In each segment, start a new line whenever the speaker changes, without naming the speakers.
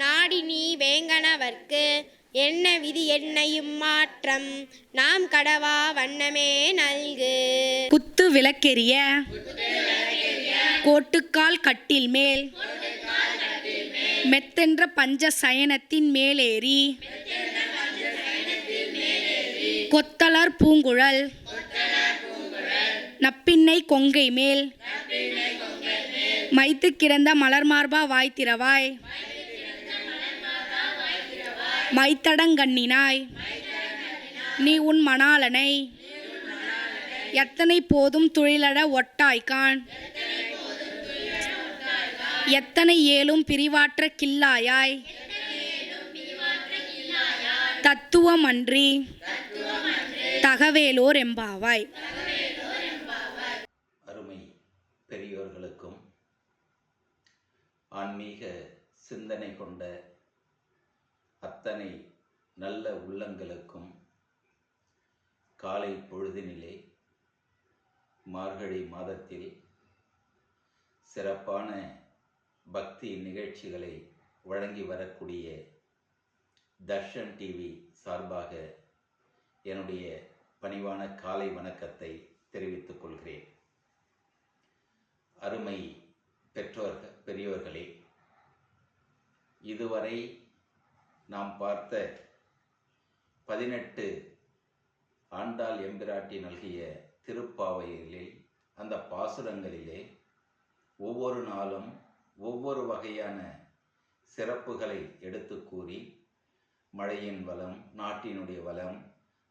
நாடி நீ வேங்கனவர்க்கு என்ன விதி என்னையும் மாற்றம்? நாம் கடவா வண்ணமே நல்கு.
குத்து விளக்கெரிய கோட்டுக்கால் கட்டில் மேல் மெத்தென்ற பஞ்ச சயனத்தின் மேலேறி கொத்தலர் பூங்குழல் நப்பின்னை கொங்கை மேல் மைத்து கிடந்த மலர்மார்பா வாய்த்திரவாய். மைத்தடங்கண்ணினாய். நீ உன் மணாலனை எத்தனை போதும் துழிலட ஒட்டாய்கான் எத்தனை ஏலும் பிரிவாற்ற கில்லாயாய். தத்துவமன்றி தகவேலோர் எம்பாவாய்.
அருமை பெரியோர்களுக்கும் ஆன்மீக சிந்தனை கொண்ட அத்தனை நல்ல உள்ளங்களுக்கும் காலை பொழுதினிலே மார்கழி மாதத்தில் சிறப்பான பக்தி நிகழ்ச்சிகளை வழங்கி வரக்கூடிய தர்ஷன் டிவி சார்பாக என்னுடைய பணிவான காலை வணக்கத்தை தெரிவித்துக் கொள்கிறேன். அருமை பெற்றோர்கள் பெரியோர்களே இதுவரை நாம் பார்த்த பதினெட்டு ஆண்டாள் எம்பிராட்டி நல்கிய திருப்பாவைகளில் அந்த பாசுரங்களிலே ஒவ்வொரு நாளும் ஒவ்வொரு வகையான சிறப்புகளை எடுத்து கூறி மழையின் வளம் நாட்டினுடைய வளம்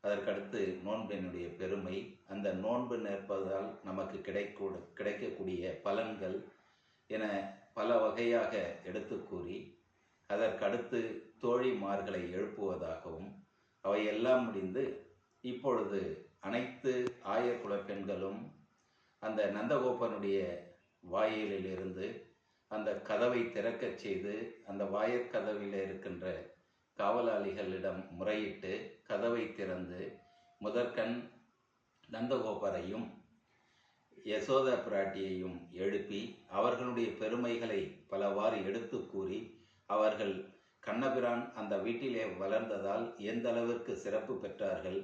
அதற்கடுத்து நோன்பினுடைய பெருமை அந்த நோன்பு நிற்பதால் நமக்கு கிடைக்கூட கிடைக்கக்கூடிய பலன்கள் என பல வகையாக எடுத்து கூறி அதற்கடுத்து தோழிமார்களை எழுப்புவதாகவும் அவையெல்லாம் முடிந்து இப்பொழுது அனைத்து ஆயர்குல பெண்களும் அந்த நந்தகோபனுடைய வாயிலிலிருந்து அந்த கதவை திறக்கச் செய்து அந்த வாயற்கதவில் இருக்கின்ற காவலாளிகளிடம் முறையிட்டு கதவை திறந்து முதற்கண் நந்தகோபரையும் யசோத பிராட்டியையும் எழுப்பி அவர்களுடைய பெருமைகளை பலவாறு எடுத்து கூறி அவர்கள் கண்ணபிரான் அந்த வீட்டிலே வளர்ந்ததால் எந்த அளவிற்கு சிறப்பு பெற்றார்கள்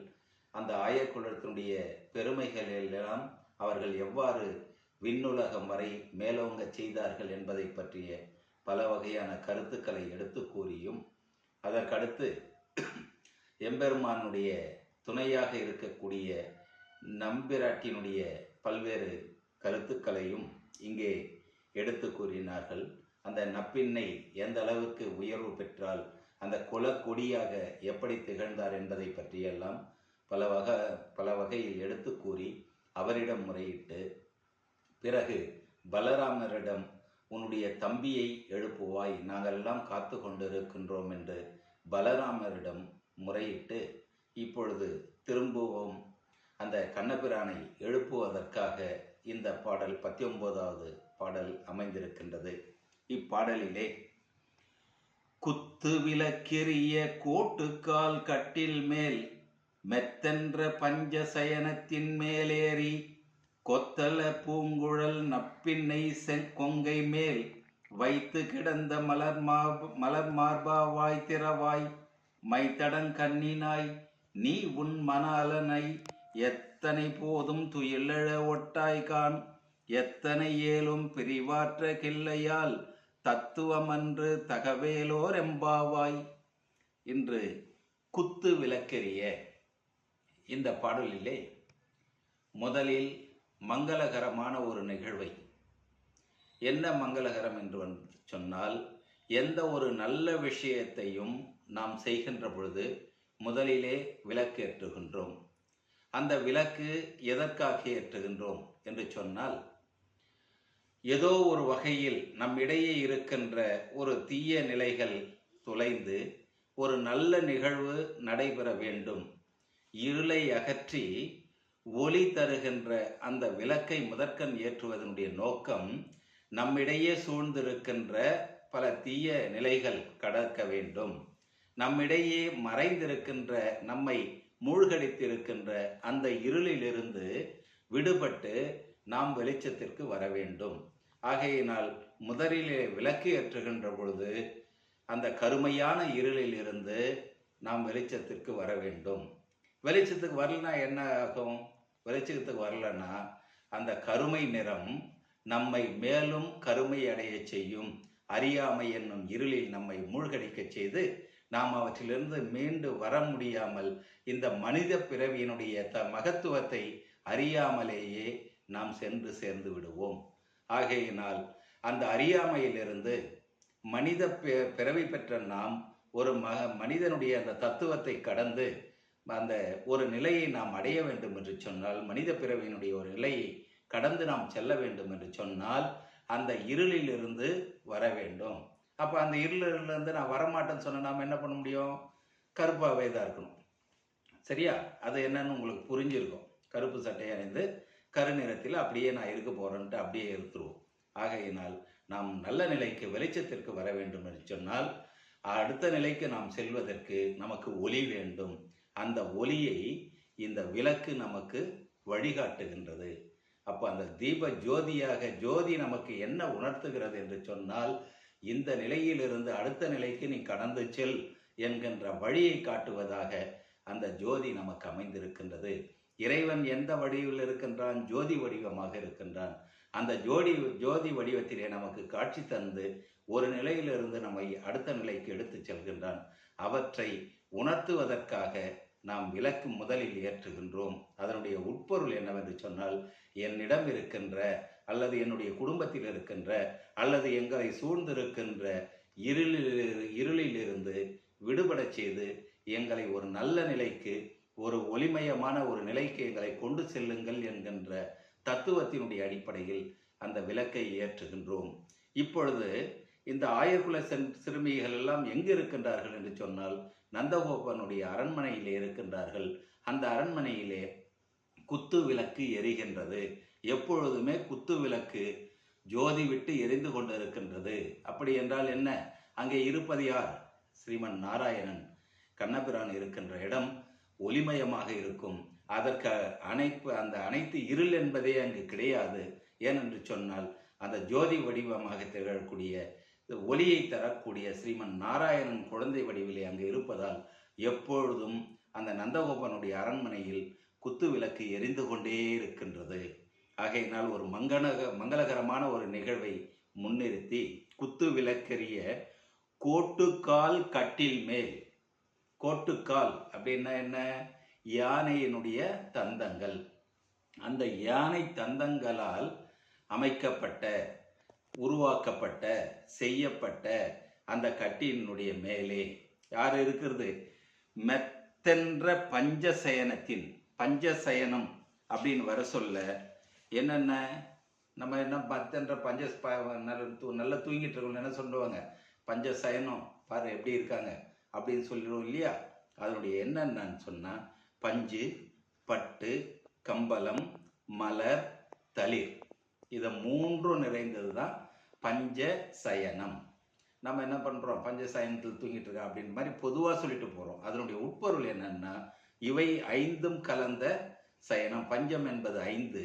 அந்த ஆயக்குளத்தினுடைய பெருமைகள் எல்லாம் அவர்கள் எவ்வாறு விண்ணுலகம் வரை மேலோங்க செய்தார்கள் என்பதை பற்றிய பல வகையான கருத்துக்களை எடுத்து கூறியும் அதற்கடுத்து எம்பெருமானுடைய துணையாக இருக்கக்கூடிய நம்பிராட்டினுடைய பல்வேறு கருத்துக்களையும் இங்கே எடுத்து கூறினார்கள். அந்த நப்பின்னை எந்த அளவுக்கு உயர்வு பெற்றால் அந்த குலக்கொடியாக எப்படி திகழ்ந்தார் என்பதை பற்றியெல்லாம் பல வகை பல வகையில் எடுத்து கூறி அவரிடம் முறையிட்டு பிறகு பலராமரிடம் உன்னுடைய தம்பியை எழுப்புவாய் நாங்கள்லாம் காத்து கொண்டிருக்கின்றோம் என்று பலராமரிடம் முறையிட்டு இப்பொழுது திரும்பவும் அந்த கண்ணபிரானை எழுப்புவதற்காக இந்த பாடல் பத்தொன்பதாவது பாடல் அமைந்திருக்கின்றது. இப்பாடலிலே குத்து விளக்கெறிய கோட்டுக்கால் கட்டில் மேல் மெத்தென்ற பஞ்சசயனத்தின் மேலேறி கொத்தல பூங்குழல் நப்பின்னை செங்கொங்கை மேல் வைத்து கிடந்த மலர் மலர் மார்பாவாய் திறவாய் மைத்தடங் கண்ணினாய் நீ உன் மன அலனை எத்தனை போதும் துயிலழ ஒட்டாய்கான் எத்தனை ஏலும் பிரிவாற்ற கிள்ளையால் தத்துவமன்று தகவேலோர் எம்பாவாய் என்று குத்து விளக்கெரிய இந்த பாடலிலே முதலில் மங்களகரமான ஒரு நிகழ்வை. என்ன மங்களகரம் என்று சொன்னால் எந்த ஒரு நல்ல விஷயத்தையும் நாம் செய்கின்ற பொழுது முதலிலே விளக்கு ஏற்றுகின்றோம் அந்த விளக்கு எதற்காக ஏற்றுகின்றோம் என்று சொன்னால் ஏதோ ஒரு வகையில் நம்மிடையே இருக்கின்ற ஒரு தீய நிலைகள் தொலைந்து ஒரு நல்ல நிகழ்வு நடைபெற வேண்டும். இருளை அகற்றி ஒளி தருகின்ற அந்த விளக்கை முதற்கண் ஏற்றுவதனுடைய நோக்கம் நம்மிடையே சூழ்ந்திருக்கின்ற பல தீய நிலைகள் கடக்க வேண்டும். நம்மிடையே மறைந்திருக்கின்ற நம்மை மூழ்கடித்திருக்கின்ற அந்த இருளிலிருந்து விடுபட்டு நாம் வெளிச்சத்திற்கு வர வேண்டும். ஆகையினால் முதலிலே விளக்கு ஏற்றுகின்ற பொழுது அந்த கருமையான இருளில் இருந்து நாம் வெளிச்சத்திற்கு வர வேண்டும். வெளிச்சத்துக்கு வரலனா என்ன ஆகும்? வெளிச்சத்துக்கு வரலன்னா அந்த கருமை நிறம் நம்மை மேலும் கருமை அடைய செய்யும். அறியாமை என்னும் இருளில் நம்மை மூழ்கடிக்க செய்து நாம் அவற்றிலிருந்து மீண்டு வர முடியாமல் இந்த மனித பிறவியினுடைய த மகத்துவத்தை அறியாமலேயே நாம் சென்று சேர்ந்து விடுவோம். ஆகையினால் அந்த அறியாமையிலிருந்து மனித பிறவி பெற்ற நாம் ஒரு ம மனிதனுடைய அந்த தத்துவத்தை கடந்து அந்த ஒரு நிலையை நாம் அடைய வேண்டும் என்று சொன்னால் மனித பிறவியினுடைய ஒரு நிலையை கடந்து நாம் செல்ல வேண்டும் என்று சொன்னால் அந்த இருளிலிருந்து வர வேண்டும். அப்போ அந்த இருளிலிருந்து நான் வரமாட்டேன்னு சொன்னால் நாம் என்ன பண்ண முடியும்? கருப்பாகவே தான் இருக்கணும். சரியா? அது என்னன்னு உங்களுக்கு புரிஞ்சிருக்கும். கருப்பு சட்டை அணிந்து கருநிறத்தில் அப்படியே நான் இருக்க போறேன்ட்டு அப்படியே இருத்துருவோம். ஆகையினால் நாம் நல்ல நிலைக்கு வெளிச்சத்திற்கு வர வேண்டும் என்று சொன்னால் அடுத்த நிலைக்கு நாம் செல்வதற்கு நமக்கு ஒளி வேண்டும். அந்த ஒளியை இந்த விளக்கு நமக்கு வழிகாட்டுகின்றது. அப்போ அந்த தீப ஜோதியாக ஜோதி நமக்கு என்ன உணர்த்துகிறது என்று சொன்னால் இந்த நிலையிலிருந்து அடுத்த நிலைக்கு நீ கடந்து செல் என்கின்ற வழியை காட்டுவதாக அந்த ஜோதி நமக்கு அமைந்திருக்கின்றது. இறைவன் எந்த வடிவில் இருக்கின்றான்? ஜோதி வடிவமாக இருக்கின்றான். அந்த ஜோடி ஜோதி வடிவத்திலே நமக்கு காட்சி தந்து ஒரு நிலையிலிருந்து நம்மை அடுத்த நிலைக்கு எடுத்துச் செல்கின்றான். அவற்றை உணர்த்துவதற்காக நாம் விளக்கு முதலில் ஏற்றுகின்றோம். அதனுடைய உட்பொருள் என்னவென்று சொன்னால் என்னிடம் இருக்கின்ற அல்லது என்னுடைய குடும்பத்தில் இருக்கின்ற அல்லது எங்களை சூழ்ந்திருக்கின்ற இருளில் இருளிலிருந்து விடுபடச் செய்து எங்களை ஒரு நல்ல நிலைக்கு ஒரு ஒளிமயமான ஒரு நிலைக்கு எங்களை கொண்டு செல்லுங்கள் என்கின்ற தத்துவத்தினுடைய அடிப்படையில் அந்த விளக்கை ஏற்றுகின்றோம். இப்பொழுது இந்த ஆயர்குல சிறுமிகள் எல்லாம் எங்கு இருக்கின்றார்கள் என்று சொன்னால் நந்தகோபனுடைய அரண்மனையிலே இருக்கின்றார்கள். அந்த அரண்மனையிலே குத்து விளக்கு எரிகின்றது. எப்பொழுதுமே குத்து விளக்கு ஜோதி விட்டு எரிந்து கொண்டிருக்கின்றது. அப்படி என்றால் என்ன? அங்கே இருப்பது யார்? ஸ்ரீமன் நாராயணன். கண்ணபிரான் இருக்கின்ற இடம் ஒளிமயமாக இருக்கும். அதற்கு அனைப்பு அந்த அனைத்து இருள் என்பதே அங்கு கிடையாது. ஏனென்று சொன்னால் அந்த ஜோதி வடிவமாக திகழக்கூடிய ஒளியை தரக்கூடிய ஸ்ரீமன் நாராயணன் குழந்தை வடிவிலே அங்கு இருப்பதால் எப்பொழுதும் அந்த நந்தகோபனுடைய அரண்மனையில் குத்து விளக்கு எரிந்து கொண்டே இருக்கின்றது. ஆகையினால் ஒரு மங்கனக மங்களகரமான ஒரு நிகழ்வை முன்னிறுத்தி குத்து விளக்கெறிய கோட்டுக்கால் கட்டில் மேல் கோட்டுக்கால் அப்படின்னா என்ன? யானையினுடைய தந்தங்கள். அந்த யானை தந்தங்களால் அமைக்கப்பட்ட உருவாக்கப்பட்ட செய்யப்பட்ட அந்த கட்டியினுடைய மேலே யார் இருக்கிறது? மெத்தென்ற பஞ்சசயனத்தின் பஞ்சசயனம் அப்படின்னு வர சொல்ல என்னென்ன? நம்ம என்ன பத்தென்ற பஞ்ச நல்ல தூ- நல்லா தூங்கிட்டு இருக்கோம் என்ன சொல்லுவாங்க? பஞ்சசயனம். பாரு எப்படி இருக்காங்க? அப்படின்னு சொல்லிடுவோம் இல்லையா? அதனுடைய என்னென்னு சொன்னால் பஞ்சு பட்டு கம்பளம் மலர் தளிர். இதை மூன்றும் நிறைந்தது தான் பஞ்ச சயனம். நம்ம என்ன பண்ணுறோம் பஞ்ச சயனத்தில் தூங்கிட்டு இருக்கா அப்படின் மாதிரி பொதுவாக சொல்லிட்டு போகிறோம் அதனுடைய உட்பொருள் என்னன்னா இவை ஐந்தும் கலந்த சயனம். பஞ்சம் என்பது ஐந்து.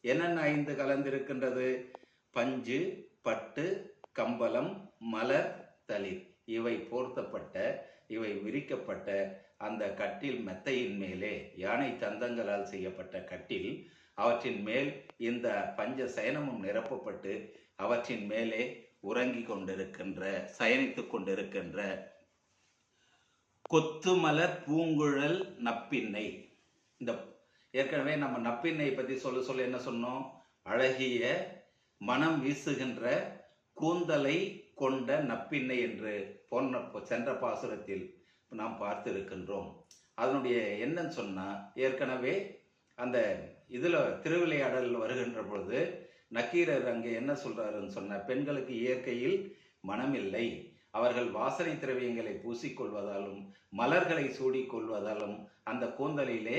என்னென்ன ஐந்து கலந்திருக்கின்றது? பஞ்சு பட்டு கம்பளம் மலர் தளிர். இவை போர்த்தப்பட்ட இவை விரிக்கப்பட்ட அந்த கட்டில் மெத்தையின் மேலே யானை தந்தங்களால் செய்யப்பட்ட கட்டில் அவற்றின் மேல் இந்த பஞ்ச சயனமும் நிரப்பப்பட்டு அவற்றின் மேலே உறங்கி கொண்டிருக்கின்ற சயனித்துக் கொண்டிருக்கின்ற கொத்துமலர் பூங்குழல் நப்பின்னை. இந்த ஏற்கனவே நம்ம நப்பின்னை பற்றி சொல்ல சொல்ல என்ன சொன்னோம்? அழகிய மனம் வீசுகின்ற கூந்தலை கொண்ட நப்பின்னை என்று போன சென்ற பாசுரத்தில் நாம் பார்த்திருக்கின்றோம். அதனுடைய என்னன்னு சொன்னால் ஏற்கனவே அந்த இதில் திருவிளையாடல் வருகின்ற பொழுது நக்கீரர் அங்கே என்ன சொல்றாருன்னு சொன்ன பெண்களுக்கு இயற்கையில் மனமில்லை. அவர்கள் வாசனை திரவியங்களை பூசிக்கொள்வதாலும் மலர்களை சூடிக்கொள்வதாலும் அந்த கூந்தலிலே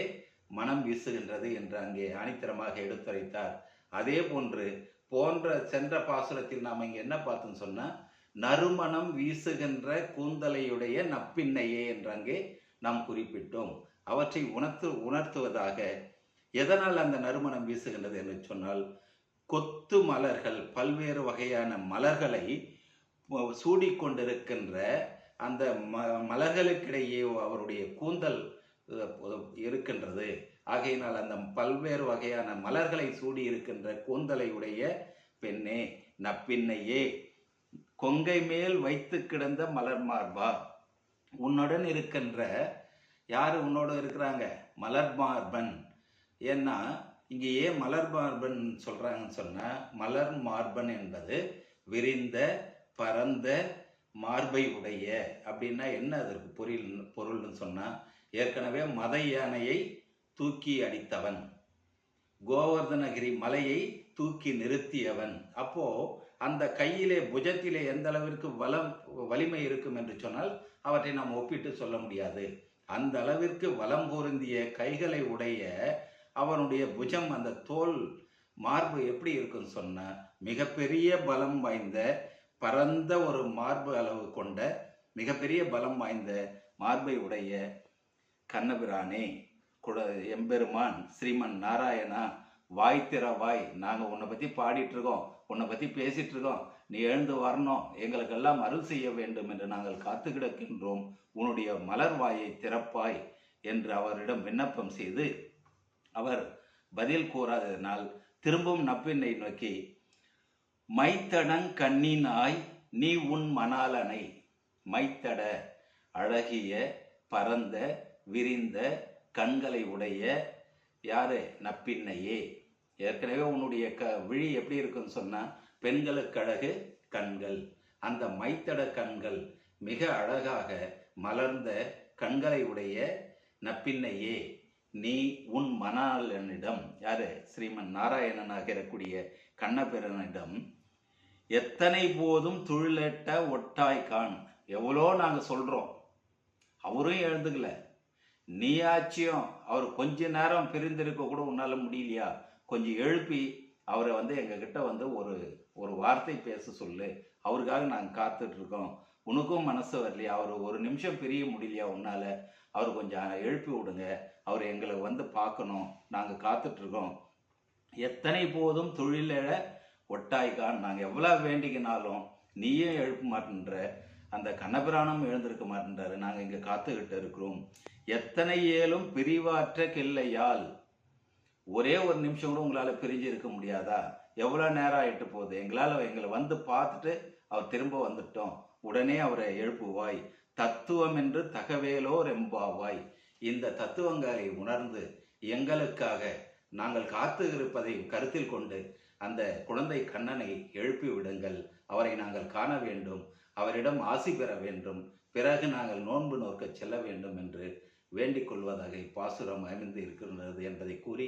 மனம் வீசுகின்றது என்று அங்கே ஆணித்தரமாக எடுத்துரைத்தார். அதே போன்று போன்ற சென்ற பாசுரத்தில் நாம் இங்கே என்ன பார்த்தோம்னு சொன்னால் நறுமணம் வீசுகின்ற கூந்தலையுடைய நப்பின்னையே என்றங்கே நாம் குறிப்பிட்டோம். அவற்றை உணர்த்து உணர்த்துவதாக எதனால் அந்த நறுமணம் வீசுகின்றது என்று சொன்னால் கொத்து மலர்கள் பல்வேறு வகையான மலர்களை சூடிக்கொண்டிருக்கின்ற அந்த ம மலர்களுக்கிடையே அவருடைய கூந்தல் இருக்கின்றது. ஆகையினால் அந்த பல்வேறு வகையான மலர்களை சூடி இருக்கின்ற கூந்தலை உடைய பெண்ணே நப்பின்னையே கொங்கை மேல் வைத்து கிடந்த மலர் மார்பா? உன்னுடன் இருக்கின்ற யார் உன்னோட இருக்கிறாங்க? மலர் மார்பன். ஏன்னா இங்கே ஏன் மலர் மார்பன் சொல்கிறாங்கன்னு சொன்னால் மலர் மார்பன் என்பது விரிந்த பரந்த மார்பை உடைய. அப்படின்னா என்ன அதற்கு பொருள் பொருள்னு சொன்னால் ஏற்கனவே மத யானையை தூக்கி அடித்தவன். கோவர்தனகிரி மலையை தூக்கி நிறுத்தியவன். அப்போது அந்த கையிலே புஜத்திலே எந்த அளவிற்கு வலம் வலிமை இருக்கும் என்று சொன்னால் அவற்றை நாம் ஒப்பிட்டு சொல்ல முடியாது. அந்த அளவிற்கு வலம் பொருந்திய கைகளை உடைய அவனுடைய புஜம் அந்த தோல் மார்பு எப்படி இருக்குன்னு சொன்னால் மிகப்பெரிய பலம் வாய்ந்த பரந்த ஒரு மார்பு அளவு கொண்ட மிகப்பெரிய பலம் வாய்ந்த மார்பை உடைய கண்ணபிரானே குட எம்பெருமான் ஸ்ரீமன் நாராயணா வாய் திற வாய் நாங்கள் உன்னை பற்றி பாடிட்டு இருக்கோம். உன்னை பற்றி பேசிட்டு இருக்கோம் நீ எழுந்து வரணும். எங்களுக்கெல்லாம் அருள் செய்ய வேண்டும் என்று நாங்கள் காத்து கிடக்கின்றோம். உன்னுடைய மலர் வாயை திறப்பாய் என்று அவரிடம் விண்ணப்பம் செய்து அவர் பதில் கூறாததினால் திரும்பவும் நப்பினை நோக்கி மைத்தடங் கண்ணினாய் நீ உன் மணாலனை மைத்தட அழகிய பரந்த விரிந்த கண்களை உடைய யாரு? நப்பின்னையே ஏற்கனவே உன்னுடைய க விழி எப்படி இருக்குன்னு சொன்னா பெண்களுக்கு அழகு கண்கள். அந்த மைத்தட கண்கள் மிக அழகாக மலர்ந்த கண்களை உடைய நப்பின்னையே நீ உன் மணாளனிடம் யாரு? ஸ்ரீமன் நாராயணனாக இருக்கக்கூடிய கண்ணபிரனிடம் எத்தனை போதும் துழிலட்ட ஒட்டாய் கான் எவ்வளோ நாங்க சொல்றோம். அவரும் எழுந்துக்கல நீயாச்சியும் அவர் கொஞ்ச நேரம் பிரிந்திருக்க கூட உன்னால முடியலையா? கொஞ்சம் எழுப்பி அவரை வந்து எங்ககிட்ட வந்து ஒரு ஒரு வார்த்தை பேச சொல்லு. அவருக்காக நாங்கள் காத்துட்ருக்கோம். உனக்கும் மனசு வரலையா? அவர் ஒரு நிமிஷம் பிரிய முடியலையா உன்னால்? அவர் கொஞ்சம் எழுப்பி விடுங்க. அவர் எங்களை வந்து பார்க்கணும். நாங்கள் காத்துட்ருக்கோம். எத்தனை போதும் தொழிலிழ ஒட்டாய்க்கான். நாங்கள் எவ்வளோ வேண்டிக்கினாலும் நீயும் எழுப்ப மாட்டேன்ற அந்த கண்ணபிராணம் எழுந்திருக்க மாட்டேன்றாரு. நாங்கள் இங்கே காத்துக்கிட்டு இருக்கிறோம். எத்தனை ஏலும் பிரிவாற்ற கிள்ளையால் ஒரே ஒரு நிமிஷம் கூட உங்களால் பிரிஞ்சு இருக்க முடியாதா? எவ்வளோ நேரம் ஆயிட்டு போகுது? எங்களால் எங்களை வந்து பார்த்துட்டு அவர் திரும்ப வந்துட்டோம். உடனே அவரை எழுப்புவாய். தத்துவம் என்று தகவேலோ ரெம்பாவாய் இந்த தத்துவங்களை உணர்ந்து எங்களுக்காக நாங்கள் காத்து இருப்பதை கருத்தில் கொண்டு அந்த குழந்தை கண்ணனை எழுப்பி விடுங்கள். அவரை நாங்கள் காண வேண்டும். அவரிடம் ஆசி பெற வேண்டும். பிறகு நாங்கள் நோன்பு நோக்க செல்ல வேண்டும் என்று வேண்டிக் கொள்வதாக இப்பாசுரம் அமைந்து இருக்கின்றது என்பதை கூறி